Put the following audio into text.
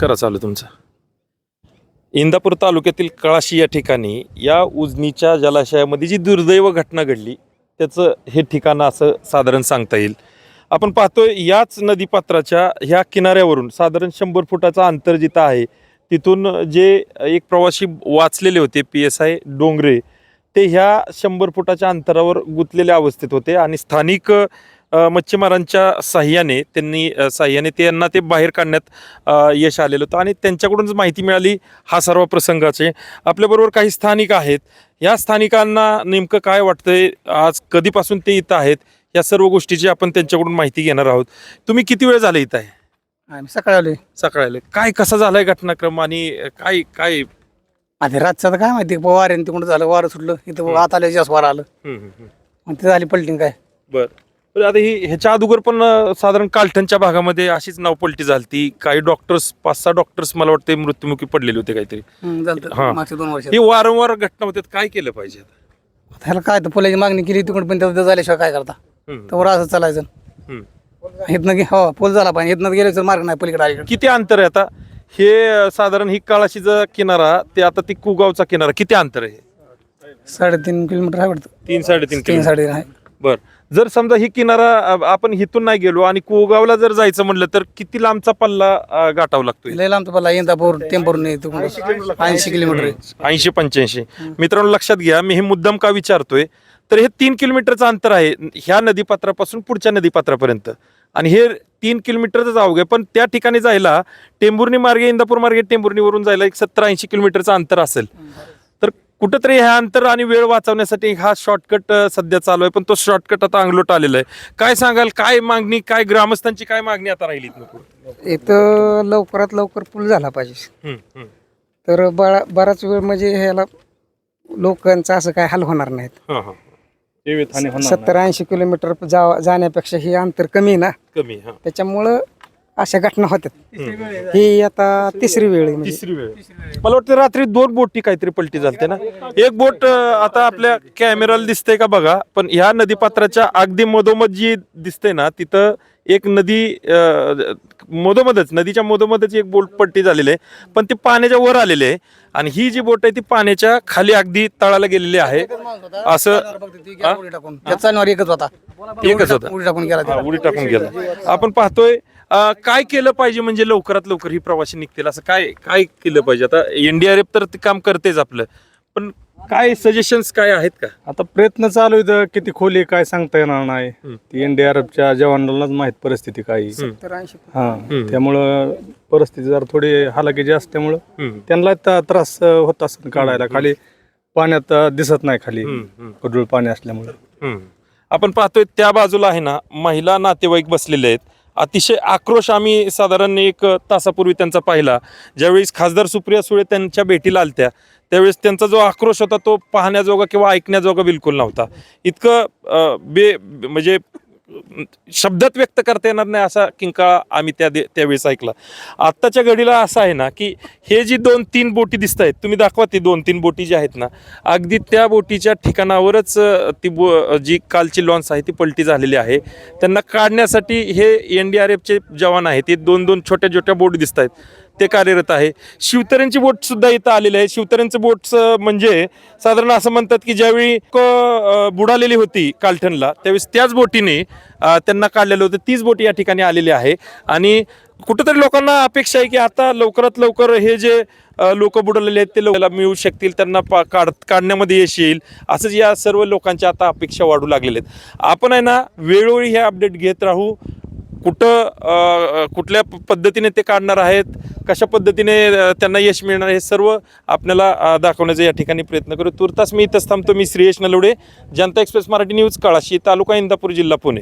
करा चालू तुमचं. इंदापूर तालुक्यातील कळाशी या ठिकाणी या उजनीच्या जलाशयामध्ये जी दुर्दैव घटना घडली त्याचं हे ठिकाण असं साधारण सांगता येईल. आपण पाहतोय याच नदीपात्राच्या ह्या किनाऱ्यावरून साधारण शंभर फुटाचं अंतर जिथं आहे तिथून जे एक प्रवासी वाचलेले होते पी एस आय डोंगरे ते ह्या शंभर फुटाच्या अंतरावर गुंतलेल्या अवस्थेत होते आणि स्थानिक मच्छीमारांच्या साह्याने त्यांनी साह्याने त्यांना ते बाहेर काढण्यात यश आलेलं होतं. आणि त्यांच्याकडूनच माहिती मिळाली हा सर्व प्रसंगाचे. आपल्याबरोबर काही स्थानिक आहेत. या स्थानिकांना नेमकं काय वाटतंय? आज कधीपासून ते इथं आहेत? या सर्व गोष्टीची आपण त्यांच्याकडून माहिती घेणार आहोत. तुम्ही किती वेळ झाले इथं आहे? आम्ही सकाळी आलोय. सकाळी काय कसा झालाय घटनाक्रम? आणि काय काय? आधी रातचं तर काय माहिती? वाऱ्याने तिकडून झालं वारं सुटलं. इथं आत आलं जास्त वारं आलं. हम्म, हम्म, हम्म. मग ते झाली पलटिंग काय? बर. आता ही ह्याच्या अगोदर पण अ, साधारण कालठणच्या भागामध्ये अशीच नावपलटी झालती. काही डॉक्टर्स पाच सहा डॉक्टर्स मला वाटते मृत्युमुखी पडलेले होते काहीतरी. हम्म, झालं हा. तर मागच्या दोन वर्षात. ही वारंवार घटना होत्यात काय केलं पाहिजे आता? ह्याला काय तर फुलाची मागणी केली तिकडून पण त्याचं झाल्याशिवाय काय करता? हम्म, तर असं चालायचं. हम्म. इथनं गे- हो पूल झाला पाहिजे. इथनं गेलं तर मार्ग नाही पलीकडे अलीकडे. किती अंतर आहे आता? हे अ, साधारण ही काळाशीचा किनारा ते आता ती कुगावचा किनारा किती अंतर आहे साडेतीन किलोमीटर आहे वाटतं. तीन साडेतीन तीन किलोमीटर. साडेतीन आहे. बर. जर समजा ही किनारा आपण हिथून नाही गेलो आणि कुगावला जर जायचं म्हणलं तर किती लांबचा पल्ला गाठावा लागतोय? लय लांब मला इंदापूर टेंपूर ऐंशी किलोमीटर ऐंशी पंच्याऐंशी. मित्रांनो लक्षात घ्या मी हे मुद्दाम का विचारतोय? तर हे तीन किलोमीटरचं अंतर आहे ह्या नदीपात्रापासून पुढच्या नदीपात्रापर्यंत. आणि हे तीन किलोमीटरच अवघ आहे पण त्या ठिकाणी जायला टेंभुर्णी मार्गे इंदापूर मार्गे टेंभुर्णीवरून जायला एक सत्तर ऐंशी किलोमीटरचं अंतर असेल. कुठंतरी ह्या अंतर आणि वेळ वाचवण्यासाठी हा शॉर्टकट सध्या चालू आहे पण तो शॉर्टकट आता अंगलोट आलेला आहे काय सांगाल काय मागणी काय ग्रामस्थांची काय मागणी आता राहिली? इथं लवकरात लवकर पूल झाला पाहिजे. तर बरा बराच वेळ म्हणजे ह्याला लोकांचा असं काय हाल होणार नाहीत हा, हा. सत्तर ऐंशी किलोमीटर जा जाण्यापेक्षा हे अंतर कमी आहे ना कमी हा त्याच्यामुळं अशा घटना होतात ही आता तिसरी वेळ आहे म्हणजे. तिसरी वेळ. मला वाटतं रात्री दोन बोटी काहीतरी पलटी झालते ना. एक बोट अं, आता आपल्या कॅमेराला दिसतंय का बघा पण ह्या नदीपात्राच्या अगदी मधोमध जी दिसते ना तिथं एक नदी अं, मधोमधच नदीच्या मधोमधच एक बोट पट्टी झालेली आहे. पण ती पाण्याच्या वर आलेली आहे. आणि ही जी बोट आहे ती पाण्याच्या खाली अगदी तळाला गेलेली आहे. असं एकच होता. एकच होता. उडी टाकून गेला हा, उडी टाकून गेला. आपण पाहतोय अं, काय केलं पाहिजे म्हणजे लवकरात लवकर ही प्रवासी निघतील? असं काय काय केलं पाहिजे? आता एनडीआरएफ तर ते काम करतेच आपलं. पण काय सजेशन्स काय आहेत का? आता प्रयत्न चालू आहे किती खोली आहे काय सांगता येणार नाही. हम्म. ती एनडीआरएफच्या जवानांनाच माहीत परिस्थिती काय आहे. हम्म. तर ऐंशी. हा. त्यामुळं परिस्थिती जरा थोडी हालाकीची असल्यामुळं हम्म, त्यांना ता- त्रास अं, होत असत काढायला. खाली पाण्यात अं, दिसत नाही खाली. हम्म, हम्म, गढूळ पाणी असल्यामुळं. हम्म. आपण पाहतोय त्या बाजूला आहे ना महिला नातेवाईक बसलेले आहेत. अतिशय आक्रोश आम्ही साधारण एक तासापूर्वी त्यांचा पाहिला. ज्यावेळेस खासदार सुप्रिया सुळे त्यांच्या भेटीला आलत्या त्यावेळेस त्यांचा जो आक्रोश होता तो पाहण्याजोगा किंवा ऐकण्याजोगा बिलकुल नव्हता. इतकं बे म्हणजे शब्दात व्यक्त करता येणार नाही असा किंकाळा आम्ही त्या दे- त्यावेळेस ऐकला. आत्ताच्या घडीला असं आहे ना की हे जी दोन तीन बोटी दिसत आहेत तुम्ही दाखवा ती दोन तीन बोटी जी आहेत ना अगदी त्या बोटीच्या ठिकाणावरच ती बो जी कालची लॉन्स आहे ती पलटी झालेली आहे. त्यांना काढण्यासाठी हे एन डी आर एफचे जवान आहेत ते दोन दोन छोट्या छोट्या बोटी दिसत आहेत. ते कार्यरत आहे. शिवतऱ्यांची बोट सुद्धा इथं आलेली आहे. शिवतऱ्यांचं बोट म्हणजे साधारण असं म्हणतात की ज्यावेळी क- बुडालेली होती कालठणला त्यावेळेस त्याच बोटीने त्यांना काढलेलं होतं. तीच बोट या ठिकाणी आलेली आहे. आणि कुठंतरी लोकांना अपेक्षा आहे की आता लवकरात लवकर हे जे लोक बुडलेले आहेत ते लोकांना मिळू शकतील त्यांना पा काढ काढण्यामध्ये यश येईल. असंच या सर्व लोकांच्या आता अपेक्षा वाढू लागलेल्या आहेत. आपण आहे ना वेळोवेळी हे अपडेट घेत राहू. कुठं कुठल्या पद्धतीने ते काढणार आहेत कशा पद्धतीने त्यांना यश मिळणार हे सर्व आपल्याला दाखवण्याचा या ठिकाणी प्रयत्न करू. तुर्तास मी इथंच थांबतो. मी श्रीयश नलवडे जनता एक्सप्रेस मराठी न्यूज कळाशी तालुका इंदापूर जिल्हा पुणे.